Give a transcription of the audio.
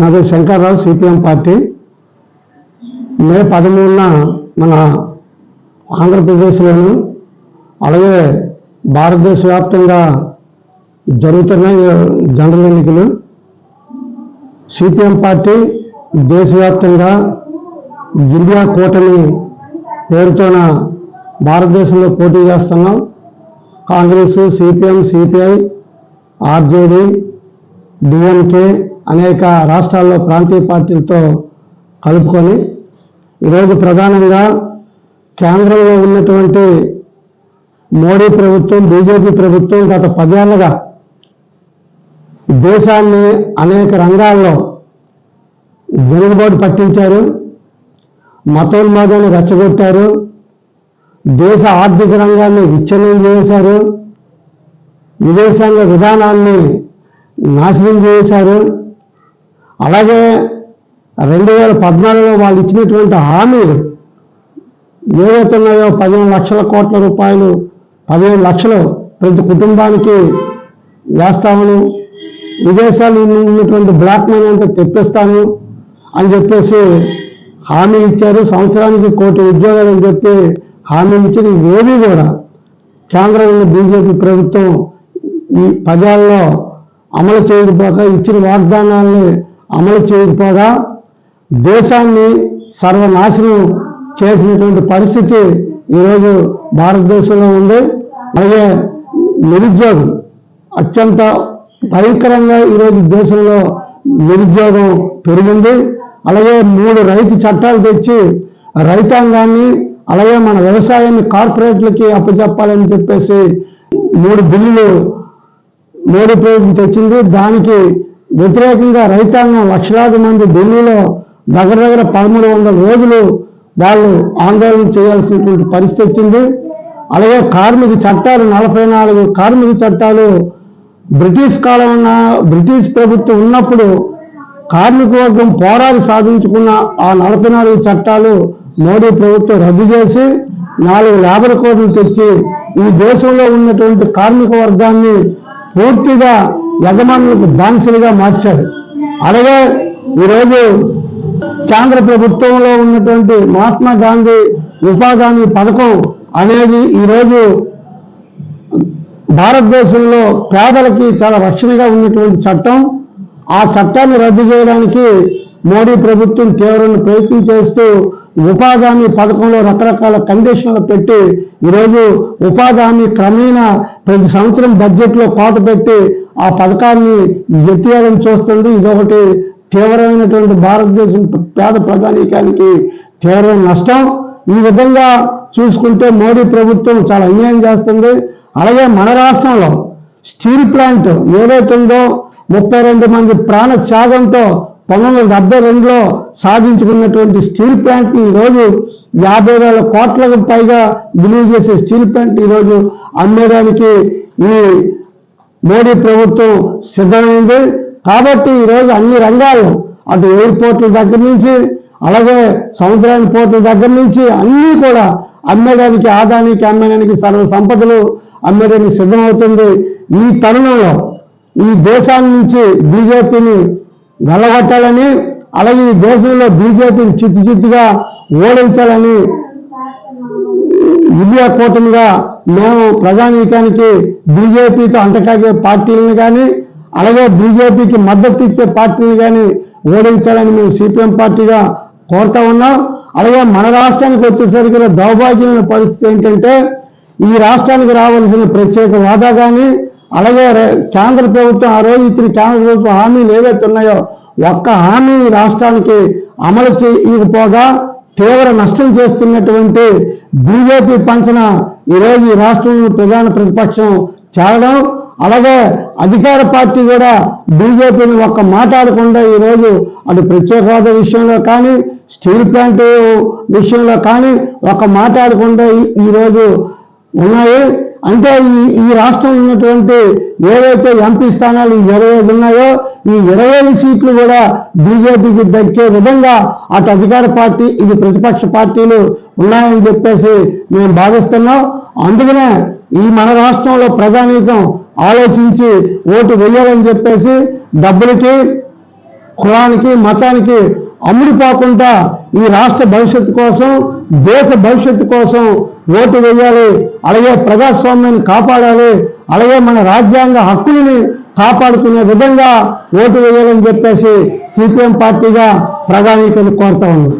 నాది Shankarrao CPM party. మే పదమూడున మన ఆంధ్రప్రదేశ్లోను అలాగే భారతదేశ వ్యాప్తంగా జరుగుతున్న జనరల్ ఎన్నికలు. సిపిఎం పార్టీ దేశవ్యాప్తంగా ఇండియా కూటమి పేరుతోన భారతదేశంలో పోటీ చేస్తున్నాం. Congress CPM CPI RJD DMK అనేక రాష్ట్రాల్లో ప్రాంతీయ పార్టీలతో కలుపుకొని ఈరోజు ప్రధానంగా కేంద్రంలో ఉన్నటువంటి మోడీ ప్రభుత్వం బీజేపీ ప్రభుత్వం గత పదేళ్ళుగా దేశాన్ని అనేక రంగాల్లో వెనుకబాటు పట్టించారు మతోన్మాదాన్ని రెచ్చగొట్టారు దేశ ఆర్థిక రంగాన్ని విచ్ఛిన్నం చేశారు విదేశాంగ విధానాన్ని నాశనం చేశారు. అలాగే రెండు వేల పద్నాలుగులో వాళ్ళు ఇచ్చినటువంటి హామీలు ఏవైతున్నాయో పదిహేను లక్షల కోట్ల రూపాయలు పదిహేను లక్షలు ప్రతి కుటుంబానికి వేస్తామని విదేశాలు ఉన్నటువంటి బ్లాక్ మనీ అంతా తెప్పిస్తాను అని చెప్పేసి హామీ ఇచ్చారు. సంవత్సరానికి కోటి ఉద్యోగాలు అని చెప్పి హామీ ఇచ్చిన ఏవి కూడా కేంద్రంలో బీజేపీ ప్రభుత్వం ఈ పదేళ్ళలో అమలు చేయకపోక ఇచ్చిన వాగ్దానాల్ని అమలు చేయకపోగా దేశాన్ని సర్వనాశనం చేసినటువంటి పరిస్థితి ఈరోజు భారతదేశంలో ఉంది. అలాగే నిరుద్యోగం అత్యంత భయంకరంగా ఈరోజు దేశంలో నిరుద్యోగం పెరిగింది. అలాగే మూడు రైతు చట్టాలు తెచ్చి రైతాంగాన్ని అలాగే మన వ్యవసాయాన్ని కార్పొరేట్లకి అప్పచెప్పాలని చెప్పేసి మూడు బిల్లులు మోడీ ప్రభుత్వం తెచ్చింది. దానికి వ్యతిరేకంగా రైతాంగం లక్షలాది మంది ఢిల్లీలో దగ్గర దగ్గర పదమూడు వందల రోజులు వాళ్ళు ఆందోళన చేయాల్సినటువంటి పరిస్థితి వచ్చింది. అలాగే కార్మిక చట్టాలు నలభై నాలుగు కార్మిక చట్టాలు బ్రిటిష్ కాలం ఉన్న బ్రిటిష్ ప్రభుత్వం ఉన్నప్పుడు కార్మిక వర్గం పోరాడి సాధించుకున్న ఆ నలభై నాలుగు చట్టాలు మోడీ ప్రభుత్వం రద్దు చేసి నాలుగు లేబర్ కోడ్లు తెచ్చి ఈ దేశంలో ఉన్నటువంటి కార్మిక వర్గాన్ని పూర్తిగా యజమానులకు బానిసలుగా మార్చారు. అలాగే ఈరోజు కేంద్ర ప్రభుత్వంలో ఉన్నటువంటి మహాత్మా గాంధీ ఉపాధి పథకం అనేది ఈరోజు భారతదేశంలో పేదలకి చాలా రక్షణగా ఉన్నటువంటి చట్టం. ఆ చట్టాన్ని రద్దు చేయడానికి మోడీ ప్రభుత్వం తీవ్రంగా ప్రయత్నం చేస్తూ ఉపాధి హామీ పథకంలో రకరకాల కండిషన్లు పెట్టి ఈరోజు ఉపాధి హామీ క్రమేణా ప్రతి సంవత్సరం బడ్జెట్లో కోత పెట్టి ఆ పథకాన్ని ఎత్తివేయడం చూస్తుంది. ఇదొకటి తీవ్రమైనటువంటి భారతదేశం పేద ప్రధానికానికి తీవ్రమైన నష్టం. ఈ విధంగా చూసుకుంటే మోడీ ప్రభుత్వం చాలా అన్యాయం చేస్తుంది. అలాగే మన రాష్ట్రంలో స్టీల్ ప్లాంట్ ఏదైతే ఉందో ముప్పై రెండు మంది ప్రాణ త్యాగంతో పంతొమ్మిది వందల డెబ్బై రెండులో సాధించుకున్నటువంటి స్టీల్ ప్లాంట్ని ఈరోజు యాభై వేల కోట్లకు పైగా విలువ చేసే స్టీల్ ప్లాంట్ ఈరోజు అమ్మేయడానికి ఈ మోడీ ప్రభుత్వం సిద్ధమైంది. కాబట్టి ఈరోజు అన్ని రంగాల్లో అటు ఎయిర్పోర్ట్ల దగ్గర నుంచి అలాగే సముద్రాని పోర్టుల దగ్గర నుంచి అన్నీ కూడా అమ్మేయడానికి ఆదానికి అమ్మేయడానికి సర్వ సంపదలు అమ్మేయడానికి సిద్ధమవుతుంది. ఈ తరుణంలో ఈ దేశాన్ని నుంచి బీజేపీని వెళ్ళగొట్టాలని అలాగే ఈ దేశంలో బీజేపీని చిత్తు చిత్తుగా ఓడించాలని ఇండియా కూటమిగా మేము ప్రజానీకానికి బీజేపీతో అంటకాగే పార్టీలను కానీ అలాగే బీజేపీకి మద్దతు ఇచ్చే పార్టీని కానీ ఓడించాలని మేము సిపిఎం పార్టీగా కోరుతా ఉన్నాం. అలాగే మన రాష్ట్రానికి వచ్చేసరికి దౌర్భాగ్యమైన పరిస్థితి ఏంటంటే ఈ రాష్ట్రానికి రావాల్సిన ప్రత్యేక హోదా కానీ అలాగే కేంద్ర ప్రభుత్వం ఆ రోజు ఇచ్చిన కేంద్ర ప్రభుత్వం హామీలు ఏవైతే ఉన్నాయో ఒక్క హామీ రాష్ట్రానికి అమలు చేయకపోగా తీవ్ర నష్టం చేస్తున్నటువంటి బీజేపీ పంచన ఈరోజు ఈ రాష్ట్రంలో ప్రధాన ప్రతిపక్షం చేరడం అలాగే అధికార పార్టీ కూడా బీజేపీని ఒక్క మాట్లాడకుండా ఈరోజు అటు ప్రత్యేక హోదా విషయంలో కానీ స్టీల్ ప్లాంట్ విషయంలో కానీ ఒక మాట్లాడకుండా ఈ- ఈరోజు ఉన్నాయి. అంటే ఈ ఈ రాష్ట్రంలో ఉన్నటువంటి ఏవైతే ఎంపీ స్థానాలు ఇరవై ఐదు ఉన్నాయో ఈ ఇరవై ఐదు సీట్లు కూడా బీజేపీకి దక్కే విధంగా అటు అధికార పార్టీ ఇది ప్రతిపక్ష పార్టీలు ఉన్నాయని చెప్పేసి మేము భావిస్తున్నాం. అందుకనే ఈ మన రాష్ట్రంలో ప్రధానికం ఆలోచించి ఓటు వేయాలని చెప్పేసి డబ్బులకి కులానికి మతానికి అమ్ముడుపోకుండా ఈ రాష్ట్ర భవిష్యత్తు కోసం దేశ భవిష్యత్తు కోసం ఓటు వేయాలి అలాగే ప్రజాస్వామ్యాన్ని కాపాడాలి అలాగే మన రాజ్యాంగ హక్కులని కాపాడుకునే విధంగా ఓటు వేయాలని చెప్పేసి సిపిఎం పార్టీగా ప్రధానికలు కోరుతా ఉన్నాం.